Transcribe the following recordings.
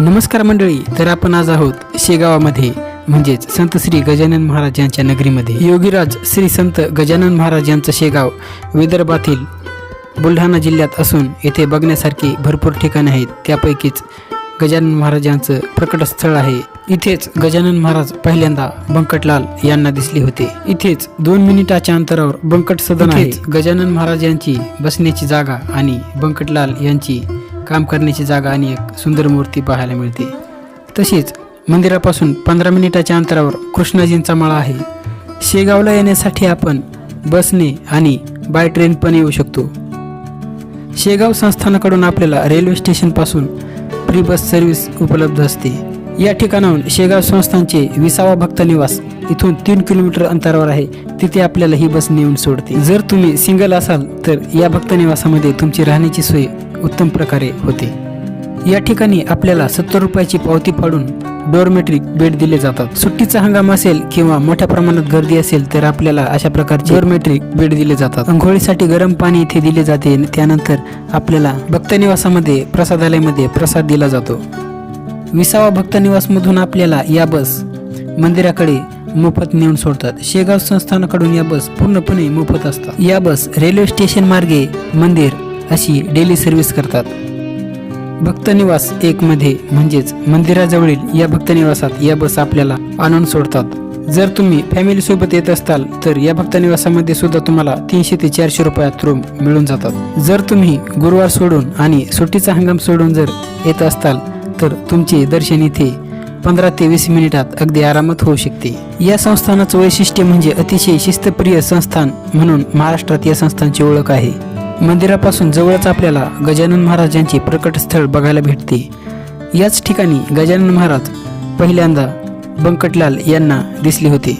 नमस्कार मंडळी तर आपण आज आहोत शेगावामध्ये म्हणजेच संत श्री गजानन महाराज यांच्या नगरीमध्ये. योगीराज श्री संत गजानन महाराज यांचं शेगाव विदर्भातील बुलढाणा जिल्ह्यात असून येथे बघण्यासारखी भरपूर ठिकाणे आहेत. त्यापैकीच गजानन महाराजांचं प्रकट स्थळ आहे. इथेच गजानन महाराज पहिल्यांदा बंकटलाल यांना दिसले होते. इथेच दोन मिनिटाच्या अंतरावर बंकट सदन आहे. गजानन महाराज यांची बसण्याची जागा आणि बंकटलाल यांची काम करण्याची जागा आणि एक सुंदर मूर्ती पाहायला मिळते. तसेच मंदिरापासून पंधरा मिनिटाच्या अंतरावर कृष्णाजींचा मळा आहे. शेगावला येण्यासाठी आपण बसने आणि बाय ट्रेन पण येऊ शकतो. शेगाव संस्थानाकडून आपल्याला रेल्वे स्टेशनपासून फ्री बस सर्व्हिस उपलब्ध असते. या ठिकाणाहून शेगाव संस्थानचे विसावा भक्त निवास इथून तीन किलोमीटर अंतरावर आहे. तिथे आपल्याला ही बस नेऊन सोडते. जर तुम्ही सिंगल असाल तर या भक्त निवासामध्ये तुमची राहण्याची सोय उत्तम प्रकारे होते. या ठिकाणी आपल्याला सत्तर रुपयाची पावती फाडून डोरमेट्रिक बेड दिले जातात. सुट्टीचा हंगाम असेल किंवा मोठ्या प्रमाणात गर्दी असेल तर आपल्याला अशा प्रकारचे डोरमेट्रिक बेड दिले जातात. अंघोळीसाठी गरम पाणी इथे दिले जाते. त्यानंतर आपल्याला भक्तनिवासामध्ये प्रसादालयामध्ये प्रसाद दिला जातो. विसावा भक्तनिवासमधून आपल्याला या बस मंदिराकडे मोफत नेऊन सोडतात. शेगाव संस्थानाकडून या बस पूर्णपणे मोफत असतात. या बस रेल्वे स्टेशन मार्गे मंदिर अशी डेली सर्व्हिस करतात. भक्तनिवास एक मध्ये म्हणजेच मंदिराजवळील या भक्तनिवासात या बस आपल्याला आणून सोडतात. जर तुम्ही फॅमिली सोबत येत असताल तर या भक्तनिवासामध्ये सुद्धा तुम्हाला तीनशे ते चारशे रुपयात रूम मिळून जातात. जर तुम्ही गुरुवार सोडून आणि सुट्टीचा हंगाम सोडून जर येत असताल तर तुमचे दर्शन इथे पंधरा ते वीस मिनिटात अगदी आरामात होऊ शकते. या संस्थानाचं वैशिष्ट्य म्हणजे अतिशय शिस्तप्रिय संस्थान म्हणून महाराष्ट्रात या संस्थांची ओळख आहे. मंदिरापासून जवळच आपल्याला गजानन महाराजांचे प्रकट स्थळ बघायला भेटते. याच ठिकाणी गजानन महाराज पहिल्यांदा बंकटलाल यांना दिसले होते.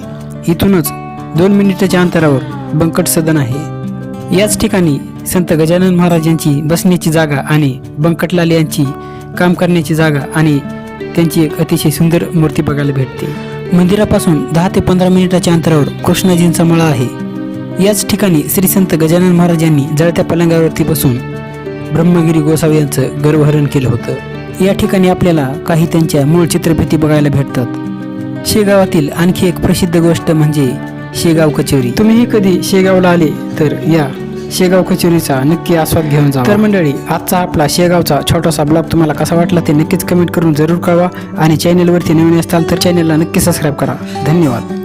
इथूनच दोन मिनिटाच्या अंतरावर बंकट सदन आहे. याच ठिकाणी संत गजानन महाराज यांची बसण्याची जागा आणि बंकटलाल यांची काम करण्याची जागा आणि त्यांची एक अतिशय सुंदर मूर्ती बघायला भेटते. मंदिरापासून दहा ते पंधरा मिनिटाच्या अंतरावर कृष्णाजींचा मळा आहे. याच ठिकाणी श्री संत गजानन महाराज यांनी जळत्या पलंगावरती बसून ब्रह्मगिरी गोसावी यांचं गर्भहरण केलं होतं. या ठिकाणी आपल्याला काही त्यांच्या मूळ चित्रफिती बघायला भेटतात. शेगावातील आणखी एक प्रसिद्ध गोष्ट म्हणजे शेगाव कचोरी. तुम्हीही कधी शेगावला आले तर या शेगाव कचोरीचा नक्की आस्वाद घेऊन जा. तर मंडळी आजचा आपला शेगावचा छोटासा ब्लॉग तुम्हाला कसा वाटला ते नक्कीच कमेंट करून जरूर कळवा आणि चॅनेलवरती नवीन असताल तर चॅनेलला नक्की सबस्क्राईब करा. धन्यवाद.